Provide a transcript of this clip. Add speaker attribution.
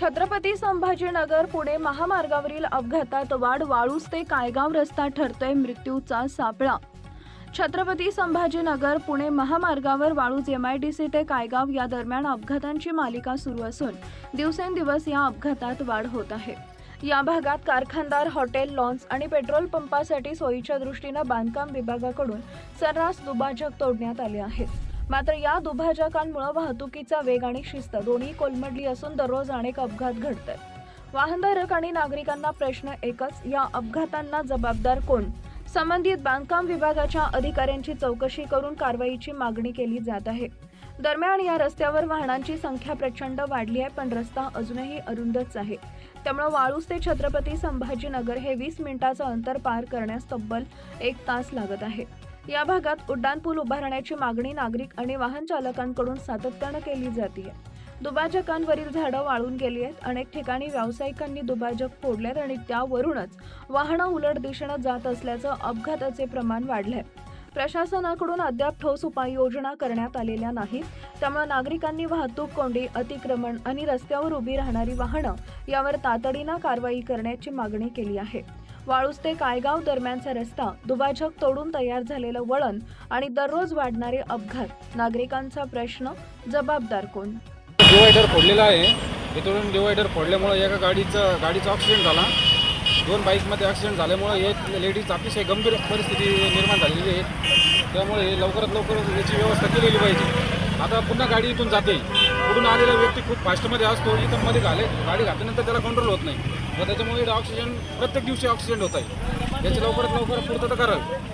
Speaker 1: छत्रपती संभाजीनगर पुणे महामार्गावरील अपघातात वाढ वाळूस ते कायगाव रस्ता ठरतोय मृत्यूचा सापळा. छत्रपती संभाजीनगर पुणे महामार्गावर Waluj M I D C ते कायगाव या दरम्यान अपघातांची मालिका सुरू असून दिवसेंदिवस या अपघातात वाढ होत आहे. या भागात कारखानदार हॉटेल लॉन्स आणि पेट्रोल पंपासाठी सोयीच्या दृष्टीनं बांधकाम विभागाकडून सर्रास दुभाजक तोडण्यात आले आहेत मात्र या दुभाजकांमुळे वाहतुकीचा वेग आणि शिस्त दोन्ही कोलमडली असून दररोज अनेक अपघात घडतात वाहनधारक आणि नागरिकांना प्रश्न एकच या अपघातांना जबाबदार कोण? संबंधित बांधकाम विभागाच्या अधिकाऱ्यांची चौकशी करून कारवाईची मागणी केली जात आहे. दरम्यान या रस्त्यावर वाहनांची संख्या प्रचंड वाढली आहे पण रस्ता अजूनही अरुंदच आहे. त्यामुळे वाळूस ते छत्रपती संभाजीनगर हे वीस मिनिटाचं अंतर पार करण्यास तब्बल एक तास लागत आहे. या भागात उड्डाणपूल उभारण्याची मागणी नागरिक आणि वाहन चालकांकडून सातत्यानं केली जाते दुभाजकांवरील झाडं वाळून गेली आहेत. अनेक ठिकाणी व्यावसायिकांनी दुभाजक फोडलेत आणि त्यावरूनच वाहनं उलट दिशेनं जात असल्याचं अपघाताचे प्रमाण वाढलंय. प्रशासनाकडून अद्याप ठोस उपाययोजना करण्यात आलेल्या नाहीत. त्यामुळे नागरिकांनी वाहतूक कोंडी अतिक्रमण आणि रस्त्यावर उभी राहणारी वाहनं यावर तातडीनं कारवाई करण्याची मागणी केली आहे. वाळूस ते कायगाव दरम्यानचा रस्ता दुभाजक तोडून तयार झालेलं वळण आणि दररोज वाढणारे अपघात. नागरिकांचा प्रश्न जबाबदार कोण?
Speaker 2: डिवायडर फोडलेला आहे. इथून डिवायडर फोडल्यामुळे एका गाडीचा गाडीचा ॲक्सिडेंट झाला. दोन बाईकमध्ये ॲक्सिडेंट झाल्यामुळे एक लेडीज अतिशय गंभीर परिस्थिती निर्माण झालेली आहे. त्यामुळे लवकरात लवकर याची व्यवस्था केलेली पाहिजे. आता पुन्हा गाडी इथून जाते. पुढून आलेला व्यक्ती खूप फास्टमध्ये असतो इथं मध्ये घाले गाडी घातल्यानंतर त्याला कंट्रोल होत नाही. व त्याच्यामुळे ऑक्सिजन प्रत्येक दिवशी ऑक्सिजन होत आहे. याची लवकरात लवकर पूर्तता करावी.